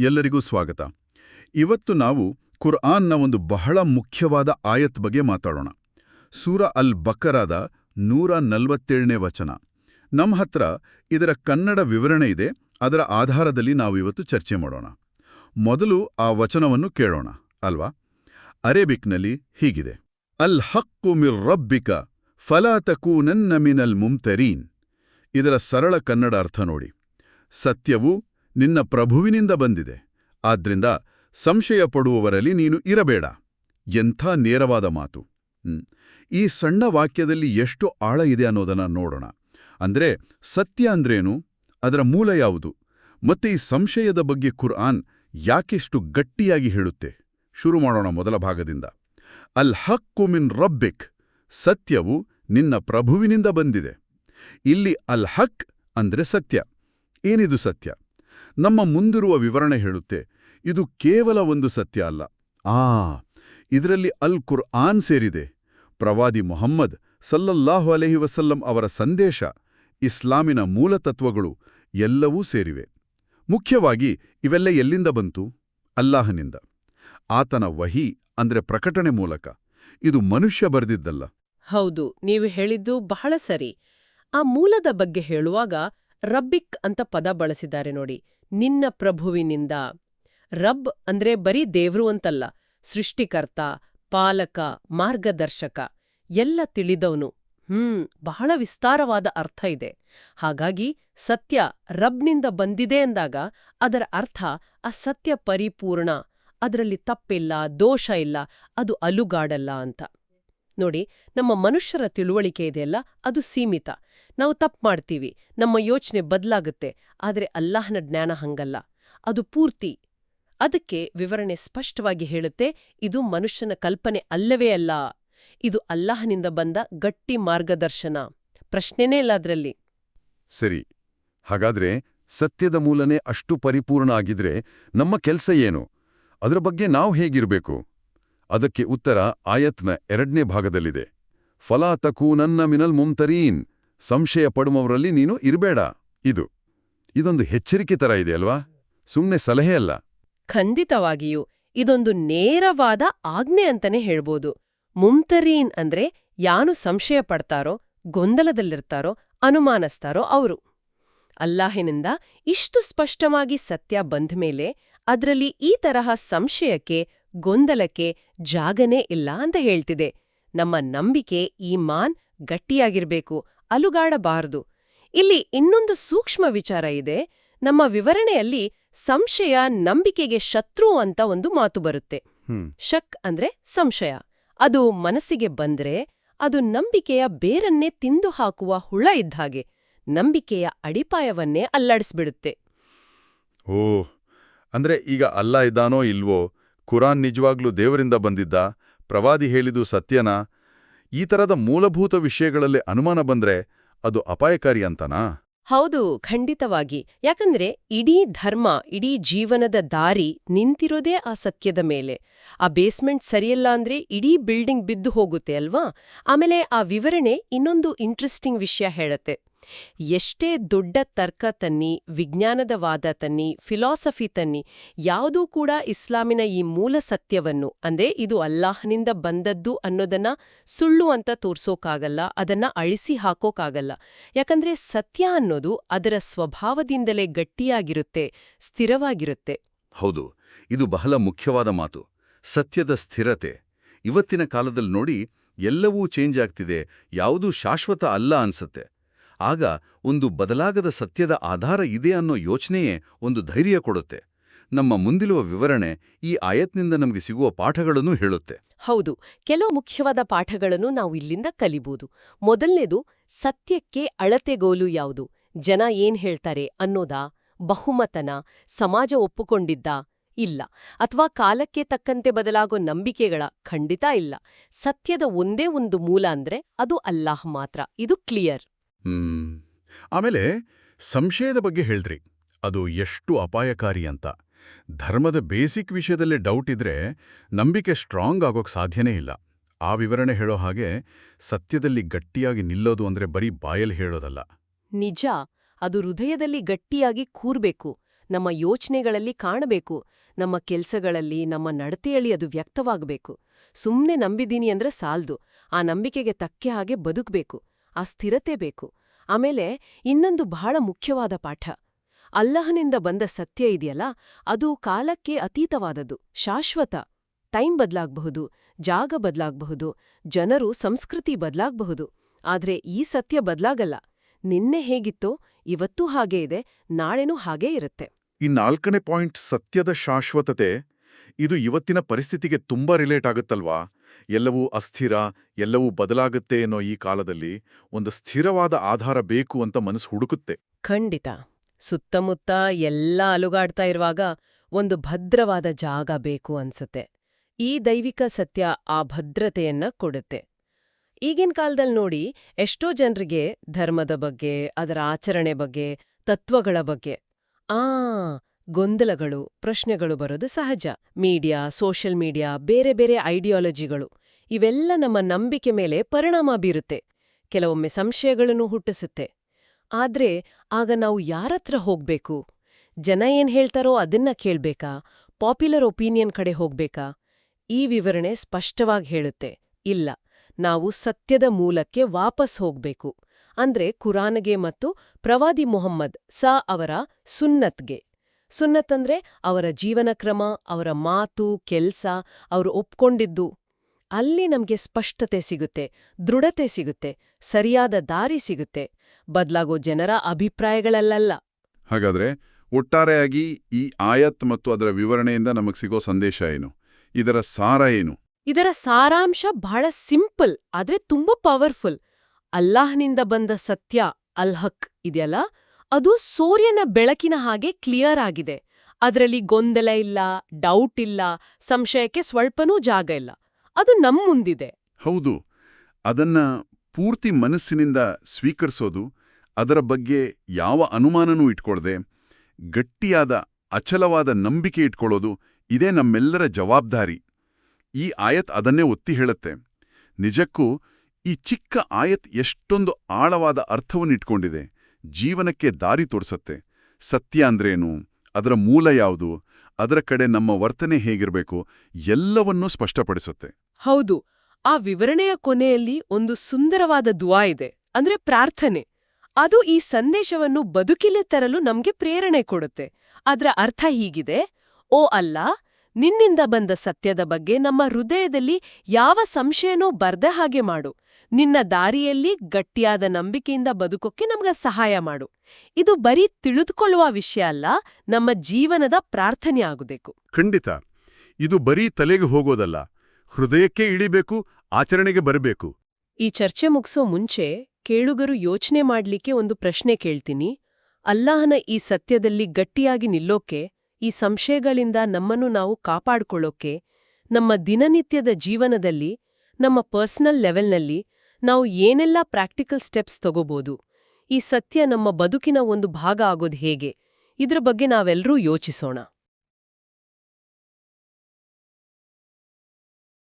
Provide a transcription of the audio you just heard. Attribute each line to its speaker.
Speaker 1: ಎಲ್ಲರಿಗೂ ಸ್ವಾಗತ. ಇವತ್ತು ನಾವು ಕುರ್ಆನ್ನ ಒಂದು ಬಹಳ ಮುಖ್ಯವಾದ ಆಯತ್ ಬಗ್ಗೆ ಮಾತಾಡೋಣ. ಸೂರ ಅಲ್ ಬಕರಾದ ನೂರ ನಲ್ವತ್ತೇಳನೇ ವಚನ. ನಮ್ಮ ಹತ್ರ ಇದರ ಕನ್ನಡ ವಿವರಣೆ ಇದೆ, ಅದರ ಆಧಾರದಲ್ಲಿ ನಾವು ಇವತ್ತು ಚರ್ಚೆ ಮಾಡೋಣ. ಮೊದಲು ಆ ವಚನವನ್ನು ಕೇಳೋಣ, ಅಲ್ವಾ? ಅರೇಬಿಕ್ನಲ್ಲಿ ಹೀಗಿದೆ. ಅಲ್ ಹಕ್ಕು ಮಿರ್ ರಬ್ಬಿಕ ಫಲಾ ತಕೂನನ್ನ ಮಿನಲ್ ಮುಮ್ತರೀನ್. ಇದರ ಸರಳ ಕನ್ನಡ ಅರ್ಥ ನೋಡಿ. ಸತ್ಯವು ನಿನ್ನ ಪ್ರಭುವಿನಿಂದ ಬಂದಿದೆ. ಆದ್ರಿಂದ ಸಂಶಯ ಪಡುವವರಲ್ಲಿ ನೀನು ಇರಬೇಡ. ಎಂಥ ನೇರವಾದ ಮಾತು. ಈ ಸಣ್ಣ ವಾಕ್ಯದಲ್ಲಿ ಎಷ್ಟು ಆಳ ಇದೆ ಅನ್ನೋದನ್ನ ನೋಡೋಣ. ಅಂದ್ರೆ ಸತ್ಯ ಅಂದ್ರೇನು? ಅದರ ಮೂಲ ಯಾವುದು? ಮತ್ತೆ ಈ ಸಂಶಯದ ಬಗ್ಗೆ ಕುರ್ಆನ್ ಯಾಕೆಷ್ಟು ಗಟ್ಟಿಯಾಗಿ ಹೇಳುತ್ತೆ? ಶುರು ಮಾಡೋಣ ಮೊದಲ ಭಾಗದಿಂದ. ಅಲ್ ಹಕ್ಕು ಮಿನ್ ರಬ್ಬಿಕ್. ಸತ್ಯವು ನಿನ್ನ ಪ್ರಭುವಿನಿಂದ ಬಂದಿದೆ. ಇಲ್ಲಿ ಅಲ್ ಹಕ್ ಅಂದ್ರೆ ಸತ್ಯ. ಏನಿದು ಸತ್ಯ? ನಮ್ಮ ಮುಂದಿರುವ ವಿವರಣೆ ಹೇಳುತ್ತೆ. ಇದು ಕೇವಲ ಒಂದು ಸತ್ಯ ಅಲ್ಲ. ಆ, ಇದರಲ್ಲಿ ಅಲ್ ಕುರ್ ಆನ್ ಸೇರಿದೆ. ಪ್ರವಾದಿ ಮೊಹಮ್ಮದ್ ಸಲ್ಲಲ್ಲಾಹು ಅಲೈಹಿ ವಸಲ್ಲಂ ಅವರ ಸಂದೇಶ, ಇಸ್ಲಾಮಿನ ಮೂಲತತ್ವಗಳು ಎಲ್ಲವೂ ಸೇರಿವೆ. ಮುಖ್ಯವಾಗಿ ಇವೆಲ್ಲ ಎಲ್ಲಿಂದ ಬಂತು? ಅಲ್ಲಾಹನಿಂದ. ಆತನ ವಹಿ ಅಂದ್ರೆ ಪ್ರಕಟಣೆ ಮೂಲಕ. ಇದು ಮನುಷ್ಯ ಬರೆದಿದ್ದಲ್ಲ.
Speaker 2: ಹೌದು, ನೀವು ಹೇಳಿದ್ದು ಬಹಳ ಸರಿ. ಆ ಮೂಲದ ಬಗ್ಗೆ ಹೇಳುವಾಗ ರಬ್ಬಿಕ್ ಅಂತ ಪದ ಬಳಸಿದ್ದಾರೆ ನೋಡಿ. ನಿನ್ನ ಪ್ರಭುವಿನಿಂದ. ರಬ್ ಅಂದ್ರೆ ಬರೀ ದೇವ್ರು ಅಂತಲ್ಲ, ಸೃಷ್ಟಿಕರ್ತ, ಪಾಲಕ, ಮಾರ್ಗದರ್ಶಕ, ಎಲ್ಲ ತಿಳಿದವನು. ಹ್ಮ್, ಬಹಳ ವಿಸ್ತಾರವಾದ ಅರ್ಥ ಇದೆ. ಹಾಗಾಗಿ ಸತ್ಯ ರಬ್ನಿಂದ ಬಂದಿದೆ ಎಂದಾಗ ಅದರ ಅರ್ಥ ಆ ಸತ್ಯ ಪರಿಪೂರ್ಣ, ಅದರಲ್ಲಿ ತಪ್ಪಿಲ್ಲ, ದೋಷ ಇಲ್ಲ, ಅದು ಅಲುಗಾಡಲ್ಲ ಅಂತ. ನೋಡಿ, ನಮ್ಮ ಮನುಷ್ಯರ ತಿಳುವಳಿಕೆ ಇದೆಯಲ್ಲ, ಅದು ಸೀಮಿತ. ನಾವು ತಪ್ಪು ಮಾಡ್ತೀವಿ, ನಮ್ಮ ಯೋಚನೆ ಬದಲಾಗುತ್ತೆ, ಆದರೆ ಅಲ್ಲಾಹನ ಜ್ಞಾನ ಹಂಗಲ್ಲ. ಅದು ಪೂರ್ತಿ. ಅದಕ್ಕೆ ವಿವರಣೆ ಸ್ಪಷ್ಟವಾಗಿ ಹೇಳುತ್ತೆ, ಇದು ಮನುಷ್ಯನ ಕಲ್ಪನೆ ಅಲ್ಲವೇ ಅಲ್ಲ. ಇದು ಅಲ್ಲಾಹನಿಂದ ಬಂದ ಗಟ್ಟಿ ಮಾರ್ಗದರ್ಶನ. ಪ್ರಶ್ನೆನೇ ಇಲ್ಲ ಅದರಲ್ಲಿ.
Speaker 3: ಸರಿ. ಹಾಗಾದ್ರೆ ಸತ್ಯದ ಮೂಲನೆ ಅಷ್ಟು ಪರಿಪೂರ್ಣ ಆಗಿದ್ರೆ ನಮ್ಮ ಕೆಲಸ ಏನು? ಅದರ ಬಗ್ಗೆ ನಾವು ಹೇಗಿರ್ಬೇಕು? ಅದಕ್ಕೆ ಉತ್ತರ ಆಯತ್ನ ಎರಡನೇ ಭಾಗದಲ್ಲಿದೆ. ಫಲಾ ತಕೂನನ್ನ ಮಿನಲ್ ಮುಮ್ತರೀನ್, ಸಂಶಯ ಪಡುವವರಲ್ಲಿ ನೀನು ಇರಬೇಡ. ಇದು, ಇದೊಂದು ಎಚ್ಚರಿಕೆ ತರ ಇದೆ ಅಲ್ವಾ? ಸುಮ್ಮನೆ ಸಲಹೆ ಅಲ್ಲ.
Speaker 2: ಖಂಡಿತವಾಗಿಯೂ, ಇದೊಂದು ನೇರವಾದ ಆಜ್ಞೆ ಅಂತಾನೆ ಹೇಳ್ಬೋದು. ಮುಮ್ತರೀನ್ ಅಂದ್ರೆ ಯಾನು ಸಂಶಯ ಪಡ್ತಾರೋ, ಗೊಂದಲದಲ್ಲಿರ್ತಾರೋ, ಅನುಮಾನಿಸ್ತಾರೋ ಅವರು. ಅಲ್ಲಾಹಿನಿಂದ ಇಷ್ಟು ಸ್ಪಷ್ಟವಾಗಿ ಸತ್ಯ ಬಂದ್ಮೇಲೆ, ಅದರಲ್ಲಿ ಈ ತರಹ ಸಂಶಯಕ್ಕೆ ಗೊಂದಲಕ್ಕೆ ಜಾಗನೇ ಇಲ್ಲ ಅಂತ ಹೇಳ್ತಿದೆ. ನಮ್ಮ ನಂಬಿಕೆ ಈ ಮಾನ್ ಗಟ್ಟಿಯಾಗಿರ್ಬೇಕು ಅಲುಗಾಡಬಾರದು. ಇಲ್ಲಿ ಇನ್ನೊಂದು ಸೂಕ್ಷ್ಮ ವಿಚಾರ ಇದೆ. ನಮ್ಮ ವಿವರಣೆಯಲ್ಲಿ ಸಂಶಯ ನಂಬಿಕೆಗೆ ಶತ್ರು ಅಂತ ಒಂದು ಮಾತು ಬರುತ್ತೆ. ಶಕ್ ಅಂದ್ರೆ ಸಂಶಯ. ಅದು ಮನಸ್ಸಿಗೆ ಬಂದ್ರೆ ಅದು ನಂಬಿಕೆಯ ಬೇರನ್ನೇ ತಿಂದು ಹಾಕುವ ಹುಳ ಇದ್ದಾಗೆ ನಂಬಿಕೆಯ ಅಡಿಪಾಯವನ್ನೇ ಅಲ್ಲಾಡಿಸ್ಬಿಡುತ್ತೆ.
Speaker 1: ಓ ಅಂದ್ರೆ ಈಗ ಅಲ್ಲ ಇದ್ದಾನೋ ಇಲ್ವೋ? ಕುರಾನ್ ನಿಜವಾಗ್ಲೂ ದೇವರಿಂದ ಬಂದಿದ್ದ, ಪ್ರವಾದಿ ಹೇಳಿದು ಸತ್ಯನಾ, ಈ ತರದ ಮೂಲಭೂತ ವಿಷಯಗಳಲ್ಲಿ ಅನುಮಾನ ಬಂದ್ರೆ ಅದು ಅಪಾಯಕಾರಿ ಅಂತನಾ?
Speaker 2: ಹೌದು, ಖಂಡಿತವಾಗಿ. ಯಾಕಂದ್ರೆ ಇಡೀ ಧರ್ಮ, ಇಡೀ ಜೀವನದ ದಾರಿ ನಿಂತಿರೋದೇ ಆ ಸತ್ಯದ ಮೇಲೆ. ಆ ಬೇಸ್ಮೆಂಟ್ ಸರಿಯಲ್ಲ ಅಂದ್ರೆ ಇಡೀ ಬಿಲ್ಡಿಂಗ್ ಬಿದ್ದು ಹೋಗುತ್ತೆ ಅಲ್ವಾ? ಆಮೇಲೆ ಆ ವಿವರಣೆ ಇನ್ನೊಂದು ಇಂಟ್ರೆಸ್ಟಿಂಗ್ ವಿಷಯ ಹೇಳತ್ತೆ. ಎಷ್ಟೇ ದೊಡ್ಡ ತರ್ಕ ತನ್ನಿ, ವಿಜ್ಞಾನದ ವಾದ ತನ್ನಿ ಫಿಲಾಸಫಿ ತನ್ನಿ, ಯಾವುದೂ ಕೂಡ ಇಸ್ಲಾಮಿನ ಈ ಮೂಲ ಸತ್ಯವನ್ನು, ಅಂದ್ರೆ ಇದು ಅಲ್ಲಾಹನಿಂದ ಬಂದದ್ದು ಅನ್ನೋದನ್ನ ಸುಳ್ಳು ಅಂತ ತೋರ್ಸೋಕಾಗಲ್ಲ, ಅದನ್ನ ಅಳಿಸಿ ಹಾಕೋಕ್ಕಾಗಲ್ಲ ಯಾಕಂದ್ರೆ ಸತ್ಯ ಅನ್ನೋದು ಅದರ ಸ್ವಭಾವದಿಂದಲೇ ಗಟ್ಟಿಯಾಗಿರುತ್ತೆ, ಸ್ಥಿರವಾಗಿರುತ್ತೆ.
Speaker 3: ಹೌದು, ಇದು ಬಹಳ ಮುಖ್ಯವಾದ ಮಾತು. ಸತ್ಯದ ಸ್ಥಿರತೆ. ಇವತ್ತಿನ ಕಾಲದಲ್ಲಿ ನೋಡಿ ಎಲ್ಲವೂ ಚೇಂಜ್ ಆಗ್ತಿದೆ, ಯಾವುದೂ ಶಾಶ್ವತ ಅಲ್ಲ ಅನ್ಸತ್ತೆ. ಆಗ ಒಂದು ಬದಲಾಗದ ಸತ್ಯದ ಆಧಾರ ಇದೆ ಅನ್ನೋ ಯೋಚನೆಯೇ ಒಂದು ಧೈರ್ಯ ಕೊಡುತ್ತೆ. ನಮ್ಮ ಮುಂದಿರುವ ವಿವರಣೆ ಈ ಆಯತ್ನಿಂದ ನಮಗೆ ಸಿಗುವ ಪಾಠಗಳನ್ನು ಹೇಳುತ್ತೆ.
Speaker 2: ಹೌದು, ಕೆಲವು ಮುಖ್ಯವಾದ ಪಾಠಗಳನ್ನು ನಾವು ಇಲ್ಲಿಂದ ಕಲಿಬಹುದು ಮೊದಲನೇದು, ಸತ್ಯಕ್ಕೆ ಅಳತೆಗೋಲು ಯಾವುದು? ಜನ ಏನ್ ಹೇಳ್ತಾರೆ ಅನ್ನೋದಾ? ಬಹುಮತನ? ಸಮಾಜ ಒಪ್ಪುಕೊಂಡಿದ್ದ? ಇಲ್ಲ. ಅಥವಾ ಕಾಲಕ್ಕೆ ತಕ್ಕಂತೆ ಬದಲಾಗೋ ನಂಬಿಕೆಗಳ? ಖಂಡಿತ ಇಲ್ಲ. ಸತ್ಯದ ಒಂದೇ ಒಂದು ಮೂಲ ಅಂದ್ರೆ ಅದು ಅಲ್ಲಾಹ್ ಮಾತ್ರ. ಇದು ಕ್ಲಿಯರ್.
Speaker 1: ಆಮೇಲೆ ಸಂಶಯದ ಬಗ್ಗೆ ಹೇಳ್ರಿ ಅದು ಎಷ್ಟು ಅಪಾಯಕಾರಿ ಅಂತ. ಧರ್ಮದ ಬೇಸಿಕ್ ವಿಷಯದಲ್ಲಿ ಡೌಟ್ ಇದ್ರೆ ನಂಬಿಕೆ ಸ್ಟ್ರಾಂಗ್ ಆಗೋಕೆ ಸಾಧ್ಯನೇ ಇಲ್ಲ. ಆ ವಿವರಣೆ ಹೇಳೋ ಹಾಗೆ ಸತ್ಯದಲ್ಲಿ ಗಟ್ಟಿಯಾಗಿ ನಿಲ್ಲೋದು ಅಂದ್ರೆ ಬರೀ ಬಾಯಲ್ಲಿ ಹೇಳೋದಲ್ಲ.
Speaker 2: ನಿಜ. ಅದು ಹೃದಯದಲ್ಲಿ ಗಟ್ಟಿಯಾಗಿ ಕೂರ್ಬೇಕು. ನಮ್ಮ ಯೋಚನೆಗಳಲ್ಲಿ ಕಾಣಬೇಕು. ನಮ್ಮ ಕೆಲಸಗಳಲ್ಲಿ, ನಮ್ಮ ನಡತೆಯಲ್ಲಿ ಅದು ವ್ಯಕ್ತವಾಗಬೇಕು. ಸುಮ್ಮನೆ ನಂಬಿದೀನಿ ಅಂದ್ರೆ ಸಾಲ್ದು. ಆ ನಂಬಿಕೆಗೆ ತಕ್ಕೆ ಹಾಗೆ ಬದುಕ್ಬೇಕು. ಆ ಸ್ಥಿರತೆ ಬೇಕು. ಆಮೇಲೆ ಇನ್ನೊಂದು ಬಹಳ ಮುಖ್ಯವಾದ ಪಾಠ. ಅಲ್ಲಹನಿಂದ ಬಂದ ಸತ್ಯ ಇದೆಯಲ್ಲ, ಅದು ಕಾಲಕ್ಕೆ ಅತೀತವಾದದ್ದು. ಶಾಶ್ವತ. ಟೈಮ್ ಬದಲಾಗಬಹುದು, ಜಾಗ ಬದಲಾಗಬಹುದು, ಜನರು ಸಂಸ್ಕೃತಿ ಬದಲಾಗಬಹುದು. ಆದ್ರೆ ಈ ಸತ್ಯ ಬದಲಾಗಲ್ಲ. ನಿನ್ನೆ ಹೇಗಿತ್ತೋ, ಇವತ್ತೂ ಹಾಗೇ ಇದೆ, ನಾಳೆನೂ ಹಾಗೇ ಇರುತ್ತೆ.
Speaker 1: ಈ ನಾಲ್ಕನೇ ಪಾಯಿಂಟ್ ಸತ್ಯದ ಶಾಶ್ವತತೆ ಇದು ಇವತ್ತಿನ ಪರಿಸ್ಥಿತಿಗೆ ತುಂಬಾ ರಿಲೇಟ್ ಆಗುತ್ತಲ್ವಾ? ಎಲ್ಲವೂ ಅಸ್ಥಿರ, ಎಲ್ಲವೂ ಬದಲಾಗುತ್ತೆ ಅನ್ನೋ ಈ ಕಾಲದಲ್ಲಿ ಒಂದು ಸ್ಥಿರವಾದ ಆಧಾರ ಬೇಕು ಅಂತ ಮನಸ್ಸು ಹುಡುಕುತ್ತೆ.
Speaker 2: ಖಂಡಿತ. ಸುತ್ತಮುತ್ತ ಎಲ್ಲ ಅಲುಗಾಡ್ತಾ ಇರುವಾಗ ಒಂದು ಭದ್ರವಾದ ಜಾಗ ಬೇಕು ಅನ್ಸುತ್ತೆ. ಈ ದೈವಿಕ ಸತ್ಯ ಆ ಭದ್ರತೆಯನ್ನ ಕೊಡುತ್ತೆ. ಈಗಿನ ಕಾಲದಲ್ಲಿ ನೋಡಿ ಎಷ್ಟೋ ಜನರಿಗೆ ಧರ್ಮದ ಬಗ್ಗೆ, ಅದರ ಆಚರಣೆ ಬಗ್ಗೆ, ತತ್ವಗಳ ಬಗ್ಗೆ, ಆ ಗೊಂದಲಗಳು, ಪ್ರಶ್ನೆಗಳು ಬರೋದು ಸಹಜ. ಮೀಡಿಯಾ, ಸೋಷಿಯಲ್ ಮೀಡಿಯಾ, ಬೇರೆ ಬೇರೆ ಐಡಿಯಾಲಜಿಗಳು, ಇವೆಲ್ಲ ನಮ್ಮ ನಂಬಿಕೆ ಮೇಲೆ ಪರಿಣಾಮ ಬೀರುತ್ತೆ. ಕೆಲವೊಮ್ಮೆ ಸಂಶಯಗಳನ್ನು ಹುಟ್ಟಿಸುತ್ತೆ. ಆದ್ರೆ ಆಗ ನಾವು ಯಾರತ್ರ ಹೋಗ್ಬೇಕು? ಜನ ಏನ್ ಹೇಳ್ತಾರೋ ಅದನ್ನ ಕೇಳ್ಬೇಕಾ? ಪಾಪ್ಯುಲರ್ ಒಪಿನಿಯನ್ ಕಡೆ ಹೋಗ್ಬೇಕಾ? ಈ ವಿವರಣೆ ಸ್ಪಷ್ಟವಾಗಿ ಹೇಳುತ್ತೆ. ಇಲ್ಲ, ನಾವು ಸತ್ಯದ ಮೂಲಕ್ಕೆ ವಾಪಸ್ ಹೋಗ್ಬೇಕು. ಅಂದ್ರೆ ಕುರಾನ್ಗೆ ಮತ್ತು ಪ್ರವಾದಿ ಮೊಹಮ್ಮದ್, ಸಾ ಅವರ ಸುನ್ನತ್ಗೆ. ಸುನ್ನತ್ ಅಂದ್ರೆ ಅವರ ಜೀವನ ಕ್ರಮ ಅವರ ಮಾತು ಕೆಲ್ಸ ಅವರು ಒಪ್ಕೊಂಡಿದ್ದು. ಅಲ್ಲಿ ನಮ್ಗೆ ಸ್ಪಷ್ಟತೆ ಸಿಗುತ್ತೆ ದೃಢತೆ ಸಿಗುತ್ತೆ ಸರಿಯಾದ ದಾರಿ ಸಿಗುತ್ತೆ ಬದಲಾಗೋ ಜನರ ಅಭಿಪ್ರಾಯಗಳಲ್ಲ
Speaker 1: ಹಾಗಾದ್ರೆ ಒಟ್ಟಾರೆಯಾಗಿ ಈ ಆಯತ್ ಮತ್ತು ಅದರ ವಿವರಣೆಯಿಂದ ನಮಗೆ ಸಿಗೋ ಸಂದೇಶ ಏನು? ಇದರ ಸಾರ ಏನು?
Speaker 2: ಇದರ ಸಾರಾಂಶ ಬಹಳ ಸಿಂಪಲ್ ಆದ್ರೆ ತುಂಬಾ ಪವರ್ಫುಲ್. ಅಲ್ಲಾಹ್ನಿಂದ ಬಂದ ಸತ್ಯ ಅಲ್ ಹಕ್ ಇದೆಯಲ್ಲ? ಅದು ಸೂರ್ಯನ ಬೆಳಕಿನ ಹಾಗೆ ಕ್ಲಿಯರ್ ಆಗಿದೆ. ಅದರಲ್ಲಿ ಗೊಂದಲ ಇಲ್ಲ ಡೌಟ್ ಇಲ್ಲ, ಸಂಶಯಕ್ಕೆ ಸ್ವಲ್ಪನೂ ಜಾಗ ಇಲ್ಲ. ಅದು ನಮ್ ಮುಂದಿದೆ.
Speaker 1: ಹೌದು. ಅದನ್ನ ಪೂರ್ತಿ ಮನಸ್ಸಿನಿಂದ ಸ್ವೀಕರಿಸೋದು, ಅದರ ಬಗ್ಗೆ ಯಾವ ಅನುಮಾನನೂ ಇಟ್ಕೊಳ್ದೆ, ಗಟ್ಟಿಯಾದ, ಅಚಲವಾದ ನಂಬಿಕೆ ಇಟ್ಕೊಳ್ಳೋದು ಇದೇ ನಮ್ಮೆಲ್ಲರ ಜವಾಬ್ದಾರಿ. ಈ ಆಯತ್ ಅದನ್ನೇ ಒತ್ತಿ ಹೇಳುತ್ತೆ. ನಿಜಕ್ಕೂ ಈ ಚಿಕ್ಕ ಆಯತ್ ಎಷ್ಟೊಂದು ಆಳವಾದ ಅರ್ಥವನ್ನಿಟ್ಕೊಂಡಿದೆ. ಜೀವನಕ್ಕೆ ದಾರಿ ತೋರಿಸತ್ತೆ. ಸತ್ಯ ಅಂದ್ರೇನು? ಅದರ ಮೂಲ ಯಾವುದು? ಅದರ ಕಡೆ ನಮ್ಮ ವರ್ತನೆ ಹೇಗಿರಬೇಕು? ಎಲ್ಲವನ್ನೂ ಸ್ಪಷ್ಟಪಡಿಸುತ್ತೆ.
Speaker 2: ಹೌದು. ಆ ವಿವರಣೆಯ ಕೊನೆಯಲ್ಲಿ ಒಂದು ಸುಂದರವಾದ ದುವಾ ಇದೆ. ಅಂದ್ರೆ ಪ್ರಾರ್ಥನೆ. ಅದು ಈ ಸಂದೇಶವನ್ನು ಬದುಕಿಲೆ ತರಲು ನಮ್ಗೆ ಪ್ರೇರಣೆ ಕೊಡುತ್ತೆ. ಅದರ ಅರ್ಥ ಹೀಗಿದೆ. ಓ ಅಲ್ಲ ನಿನ್ನಿಂದ ಬಂದ ಸತ್ಯದ ಬಗ್ಗೆ ನಮ್ಮ ಹೃದಯದಲ್ಲಿ ಯಾವ ಸಂಶಯನೂ ಬರ್ದ ಹಾಗೆ ಮಾಡು. ನಿನ್ನ ದಾರಿಯಲ್ಲಿ ಗಟ್ಟಿಯಾದ ನಂಬಿಕೆಯಿಂದ ಬದುಕೋಕ್ಕೆ ನಮಗೆ ಸಹಾಯ ಮಾಡು. ಇದು ಬರೀ ತಿಳಿದುಕೊಳ್ಳುವ ವಿಷಯ ಅಲ್ಲ ನಮ್ಮ ಜೀವನದ ಪ್ರಾರ್ಥನೆ ಆಗಬೇಕು.
Speaker 1: ಖಂಡಿತ. ಇದು ಬರೀ ತಲೆಗೆ ಹೋಗೋದಲ್ಲ ಹೃದಯಕ್ಕೆ ಇಳಿಬೇಕು ಆಚರಣೆಗೆ ಬರಬೇಕು.
Speaker 2: ಈ ಚರ್ಚೆ ಮುಗಿಸೋ ಮುಂಚೆ ಕೇಳುಗರು ಯೋಚನೆ ಮಾಡ್ಲಿಕ್ಕೆ ಒಂದು ಪ್ರಶ್ನೆ ಕೇಳ್ತೀನಿ. ಅಲ್ಲಾಹನ ಈ ಸತ್ಯದಲ್ಲಿ ಗಟ್ಟಿಯಾಗಿ ನಿಲ್ಲೋಕೆ ಈ ಸಂಶಯಗಳಿಂದ ನಮ್ಮನ್ನು ನಾವು ಕಾಪಾಡ್ಕೊಳ್ಳೋಕೆ, ನಮ್ಮ ದಿನನಿತ್ಯದ ಜೀವನದಲ್ಲಿ, ನಮ್ಮ ಪರ್ಸನಲ್ ಲೆವೆಲ್ನಲ್ಲಿ ನಾವು ಏನೆಲ್ಲ ಪ್ರಾಕ್ಟಿಕಲ್ ಸ್ಟೆಪ್ಸ್ ತಗೋಬೋದು, ಈ ಸತ್ಯ ನಮ್ಮ ಬದುಕಿನ ಒಂದು ಭಾಗ ಆಗೋದು ಹೇಗೆ, ಇದ್ರ ಬಗ್ಗೆ ನಾವೆಲ್ಲರೂ ಯೋಚಿಸೋಣ.